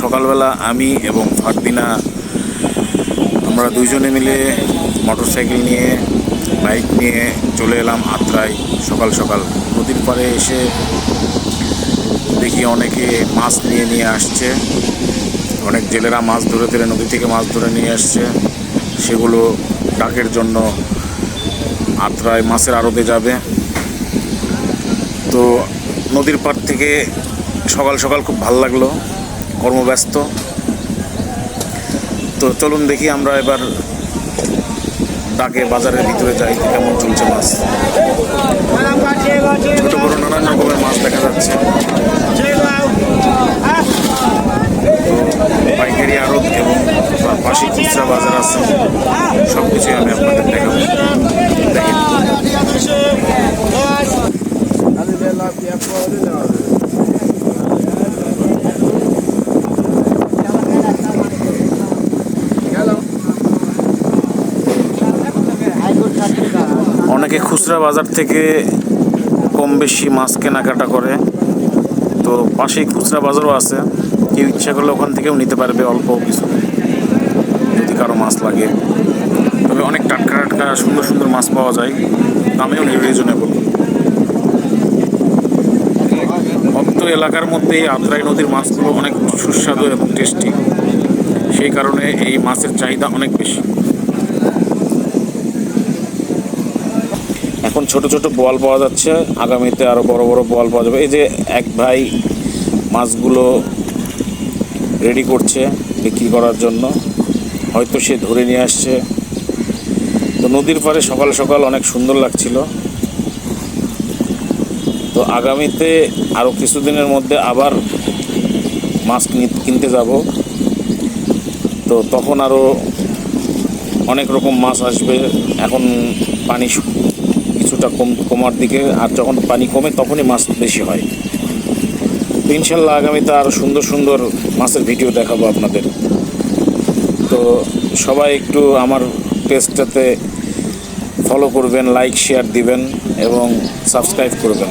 সকালবেলা আমি এবং ফারদিনা আমরা দুইজনে মিলে মোটর সাইকেল নিয়ে, বাইক নিয়ে চলে এলাম আত্রায় সকাল সকাল। নদীর পাড়ে এসে দেখি অনেকে মাছ নিয়ে নিয়ে আসছে। অনেক জেলেরা মাছ ধরে ধরে নদী থেকে মাছ ধরে নিয়ে আসছে। সেগুলো ডাকের জন্য আত্রায় মাছের আড়তে যাবে। তো নদীর পাড় থেকে সকাল সকাল খুব ভালো লাগল, কর্মব্যস্ত। তো চলুন দেখি আমরা এবার ডাকে বাজারের ভিতরে যাই, কেমন চলছে মাছ। ছোট বড় নানান রকমের মাছ দেখা যাচ্ছে। পাইকারি আড়ত এবং পাশে খুচরা বাজার আছে সব কিছুই আমি আপনাদের দেখাবো দেখেন অনেকে খুচরা বাজার থেকে কম বেশি মাছ কেনাকাটা করে। তো পাশেই খুচরা বাজারও আছে। কেউ ইচ্ছা করলে ওখান থেকেও নিতে পারবে অল্প কিছু, যদি কারও মাছ লাগে। তবে অনেক টাটকা টাটকা সুন্দর সুন্দর মাছ পাওয়া যায়। দামেও রিজনেবল অত্র এলাকার মধ্যে আদ্রাই নদীর মাছগুলো অনেক সুস্বাদু এবং টেস্টি সেই কারণে এই মাছের চাহিদা অনেক বেশি। এখন ছোট ছোট বল পাওয়া যাচ্ছে। আগামীতে আরও বড় বড় বল পাওয়া যাবে। এই যে এক ভাই মাছগুলো রেডি করছে বিক্রি করার জন্য। হয়তো সে ধরে নিয়ে আসছে। তো নদীর পাড়ে সকাল সকাল অনেক সুন্দর লাগছিল। তো আগামীতে আরও কিছুদিনের মধ্যে আবার মাছ কিন- কিনতে যাব। তো তখন আরও অনেক রকম মাছ আসবে। এখন পানি কিছুটা কম কমার দিকে, আর যখন পানি কমে তখনই মাছ বেশি হয়। তো ইনশাল্লাহ আগামীতে আরও সুন্দর সুন্দর মাছের ভিডিও দেখাবো আপনাদের। তো সবাই একটু আমার পেজটাতে ফলো করবেন লাইক শেয়ার দিবেন এবং সাবস্ক্রাইব করবেন।